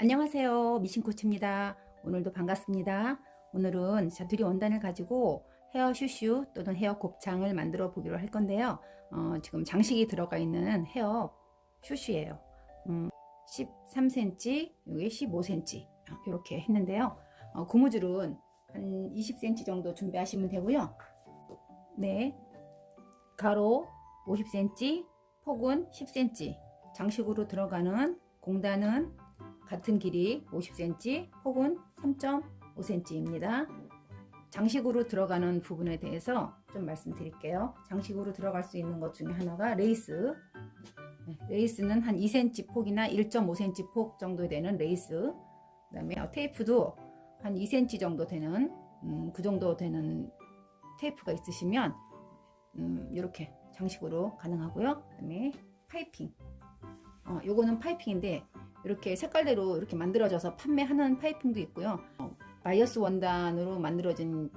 안녕하세요. 미신코치입니다. 오늘도 반갑습니다. 오늘은 자두리 원단을 가지고 헤어 슈슈 또는 헤어 곱창을 만들어 보기로 할 건데요. 어, 지금 장식이 들어가 있는 헤어 슈슈예요. 음, 13cm, 여기 15cm 이렇게 했는데요. 어, 고무줄은 한 20cm 정도 준비하시면 되고요. 네, 가로 50cm, 폭은 10cm, 장식으로 들어가는 공단은 같은 길이 50cm, 폭은 3.5cm입니다. 장식으로 들어가는 부분에 대해서 좀 말씀드릴게요. 장식으로 들어갈 수 있는 것 중에 하나가 레이스. 네, 레이스는 한 2cm 폭이나 1.5cm 폭 정도 되는 레이스. 그 다음에 테이프도 한 2cm 정도 되는 음, 그 정도 되는 테이프가 있으시면 음, 이렇게 장식으로 가능하고요. 그 다음에 파이핑. 어, 요거는 파이핑인데 이렇게 색깔대로 이렇게 만들어져서 판매하는 파이핑도 있고요. 어, 바이어스 원단으로 만들어진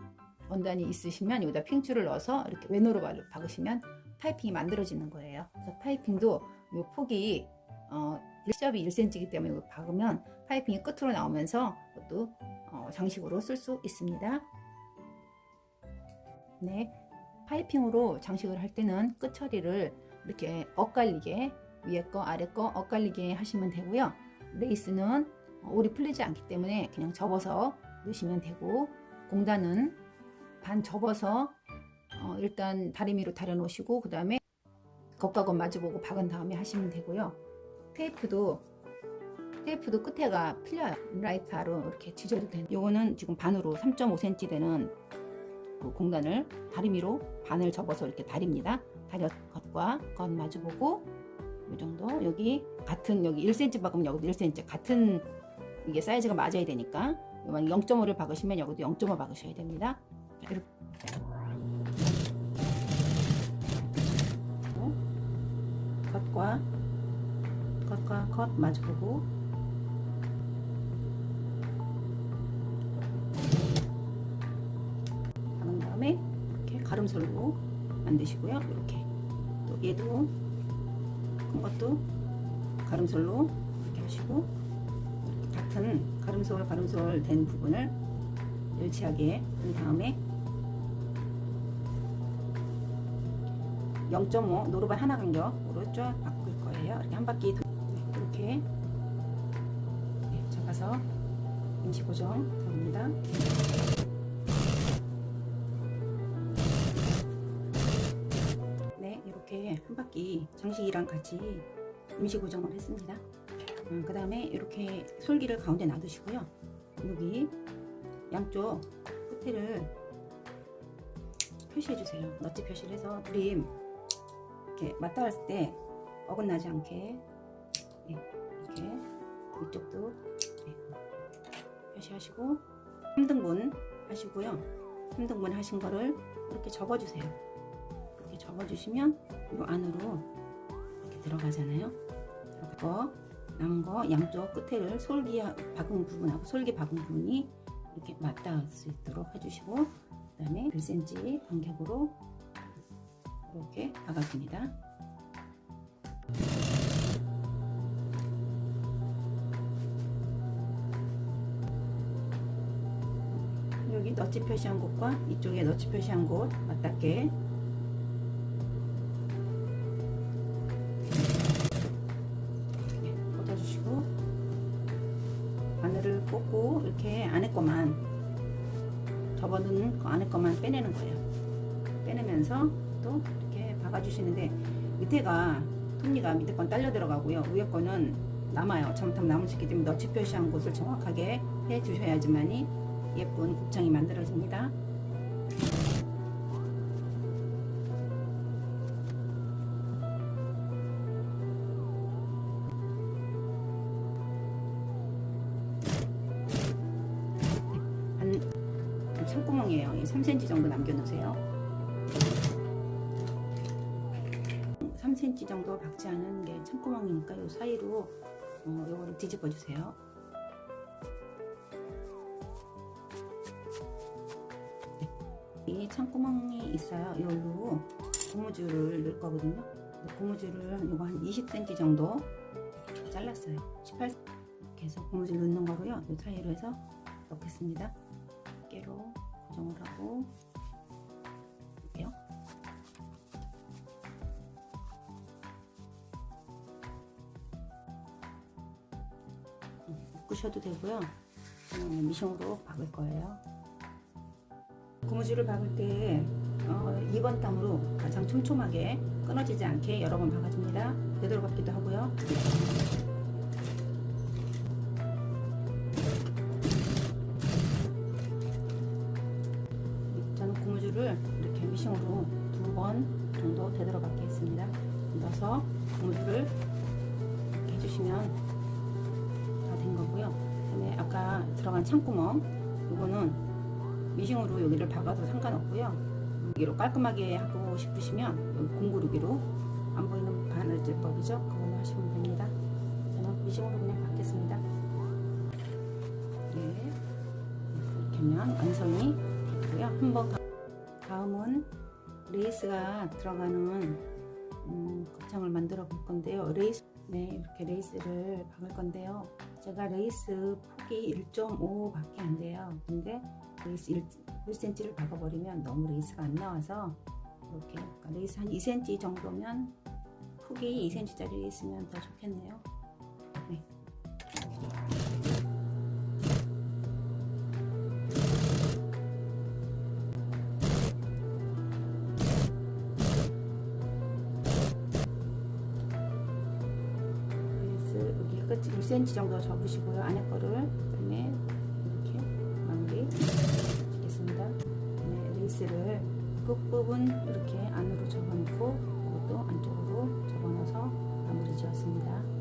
원단이 있으시면 여기다 핑줄을 넣어서 이렇게 발- 박으시면 파이핑이 만들어지는 거예요. 그래서 파이핑도 요 폭이 어, 1접이 1cm이기 때문에 이거 박으면 파이핑이 끝으로 나오면서 그것도 어, 장식으로 쓸 수 있습니다. 네, 파이핑으로 장식을 할 때는 끝 처리를 이렇게 엇갈리게 위에 거 아래 거 엇갈리게 하시면 되고요. 레이스는 올이 풀리지 않기 때문에 그냥 접어서 넣으시면 되고 공단은 반 접어서 어, 일단 다리미로 다려 놓으시고 그 다음에 겉과 겉 마주보고 박은 다음에 하시면 되고요. 테이프도 테이프도 끝에가 풀려요. 라이트로 이렇게 지져도 되는. 요거는 지금 반으로 3.5cm 되는 그 공단을 다리미로 반을 접어서 이렇게 다립니다. 다려 겉과 겉 마주보고 이 정도. 여기 같은 여기 1cm 박으면 여기도 1cm 같은 이게 사이즈가 맞아야 되니까 만약 0.5를 박으시면 여기도 0.5 박으셔야 됩니다. 자, 이렇게. 겉과 겉과 겉 마주보고. 박은 다음에 이렇게 가름솔로 만드시고요. 이렇게. 또 얘도 이것도 가름솔로 이렇게 하시고 같은 가름솔 가름솔 된 부분을 일치하게 한 다음에 0.5 노루발 하나 간격으로 쫙 바꿀 거예요. 이렇게 한 바퀴 도- 이렇게 네, 잡아서 임시 고정 됩니다. 이렇게 한 바퀴 장식이랑 같이 임시 고정을 했습니다. 음, 그 다음에 이렇게 솔기를 가운데 놔두시고요. 여기 양쪽 끝에를 표시해 주세요. 너치 표시를 해서 그림 이렇게 맞닿았을 때 어긋나지 않게 네, 이렇게 이쪽도 네, 표시하시고 3등분 하시고요. 3등분 하신 거를 이렇게 접어주세요. 접어주시면 이 안으로 이렇게 들어가잖아요. 들어가고 남은 거 양쪽 끝에를 솔기 박은 부분하고 솔기 박은 부분이 이렇게 맞닿을 수 있도록 해주시고 그 다음에 1cm 간격으로 이렇게 박아줍니다. 여기 너치 표시한 곳과 이쪽에 너치 표시한 곳 맞닿게 꽂고 이렇게 안에 거만 접어둔 그 안에 거만 빼내는 거예요. 빼내면서 또 이렇게 박아주시는데 밑에가 톱니가 밑에 건 딸려 들어가고요. 위에 거는 남아요. 잘못하면 남을 수 있기 때문에 너치 표시한 곳을 정확하게 해 주셔야지만이 예쁜 곱창이 만들어집니다. 남겨놓으세요. 3cm 정도 박지 않은 게 창구멍이니까 이 사이로 어, 요거를 뒤집어 주세요. 이 창구멍이 있어요. 이걸로 고무줄을 넣을 거거든요. 고무줄을 요거 한 20cm 정도 잘랐어요. 18 이렇게 이렇게 해서 고무줄 넣는 거로요. 이 사이로 해서 넣겠습니다. 깨로 고정을 하고 묶으셔도 되고요. 음, 미싱으로 박을 거예요. 고무줄을 박을 때 어, 2번 땀으로 가장 촘촘하게 끊어지지 않게 여러 번 박아줍니다. 되돌아박기도 하고요. 저는 고무줄을 이렇게 미싱으로 두 번 정도 되돌아박기 했습니다. 넣어서 고무줄을 이렇게 해주시면. 그다음에 아까 들어간 창구멍 이거는 미싱으로 여기를 박아도 상관없고요. 여기로 깔끔하게 하고 싶으시면 공구르기로 안 보이는 바늘질법이죠. 그걸로 하시면 됩니다. 저는 미싱으로 그냥 박겠습니다. 네. 이렇게 하면 완성이 됐고요. 한번 가- 다음은 레이스가 들어가는 음, 곱창을 만들어 볼 건데요. 레이스 네 이렇게 레이스를 박을 건데요. 제가 레이스 폭이 1.5밖에 안 돼요. 근데 레이스 1, 1cm를 박아버리면 너무 레이스가 안 나와서 이렇게 그러니까 레이스 한 2cm 정도면 폭이 2cm짜리 있으면 더 좋겠네요. 네. 끝 1cm 정도 접으시고요. 안에 거를 그다음에 이렇게 마무리 짓겠습니다. 네, 레이스를 끝부분 이렇게 안으로 접어놓고 이것도 안쪽으로 접어넣어서 마무리 지었습니다.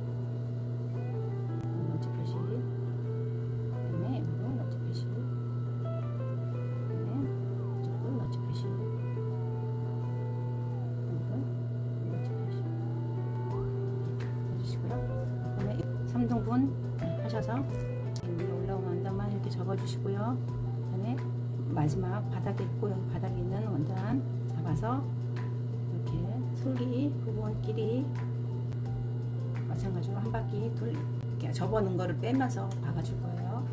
마지막 바닥에 있고 여기 바닥에 있는 원단 잡아서 이렇게 솔기 부분끼리 마찬가지로 한 바퀴 돌 이렇게 접어놓은 거를 빼면서 박아줄 거예요.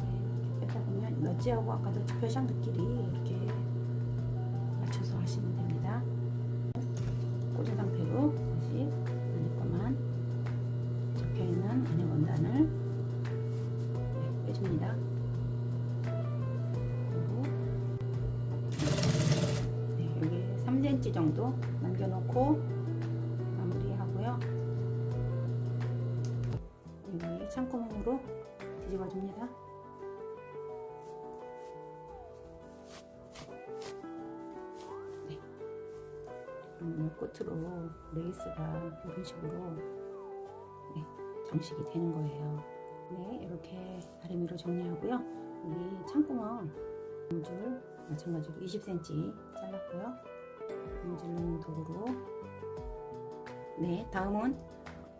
네, 이렇게 빼다 보면 너지하고 아까 너지 표시한들끼리 이렇게 여기 창구멍으로 뒤집어 줍니다. 네. 끝으로 레이스가 이런 식으로 네, 장식이 되는 거예요. 네, 이렇게 다리미로 정리하고요. 여기 창구멍 고무줄 마찬가지로 20cm 잘랐고요. 넣는 도구로 네, 다음은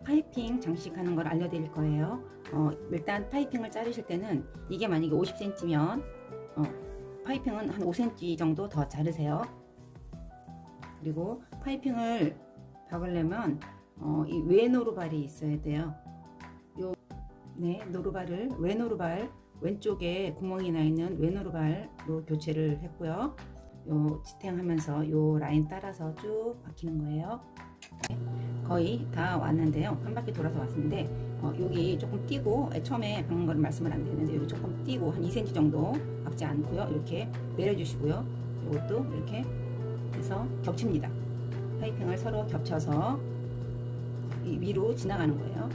파이핑 장식하는 걸 알려드릴 거예요. 어, 일단 파이핑을 자르실 때는 이게 만약에 50cm면 어, 파이핑은 한 5cm 정도 더 자르세요. 그리고 파이핑을 박으려면 어, 이 외 노루발이 있어야 돼요. 요, 네, 노루발을 외 노루발 왼쪽에 구멍이 나 있는 외 노루발로 교체를 했고요. 요 지탱하면서 요 라인 따라서 쭉 박히는 거예요. 네, 거의 다 왔는데요. 한 바퀴 돌아서 왔는데 어, 여기 조금 띄고 에, 처음에 박는 거를 말씀을 안 드렸는데 여기 조금 띄고 한 2cm 정도 박지 않고요. 이렇게 내려주시고요. 이것도 이렇게 해서 겹칩니다. 파이핑을 서로 겹쳐서 이 위로 지나가는 거예요.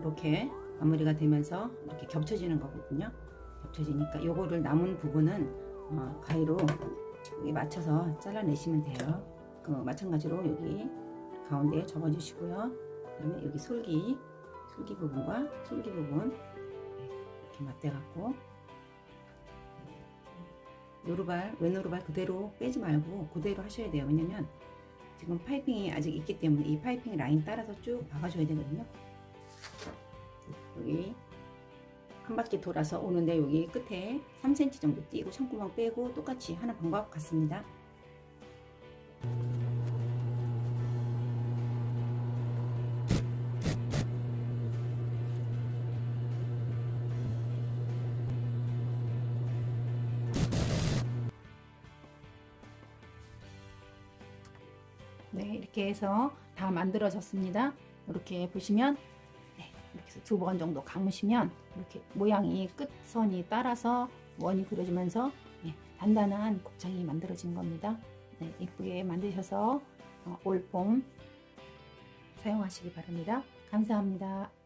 이렇게 마무리가 되면서 이렇게 겹쳐지는 거거든요. 겹쳐지니까 요거를 남은 부분은 어, 가위로 여기 맞춰서 잘라내시면 돼요. 그 마찬가지로 여기 가운데 접어주시고요. 그다음에 여기 솔기 솔기 부분과 솔기 부분 이렇게 맞대갖고 노루발 왼노루발 그대로 빼지 말고 그대로 하셔야 돼요. 왜냐면 지금 파이핑이 아직 있기 때문에 이 파이핑 라인 따라서 쭉 박아줘야 되거든요. 여기 한 바퀴 돌아서 오는데 여기 끝에 3cm 정도 띄고 창구멍 빼고 똑같이 하는 방법 같습니다. 네, 이렇게 해서 다 만들어졌습니다. 이렇게 보시면 네, 이렇게 두 번 정도 감으시면 이렇게 모양이 끝선이 따라서 원이 그려지면서 네, 단단한 곱창이 만들어진 겁니다. 네, 예쁘게 만드셔서 어, 올봄 사용하시기 바랍니다. 감사합니다.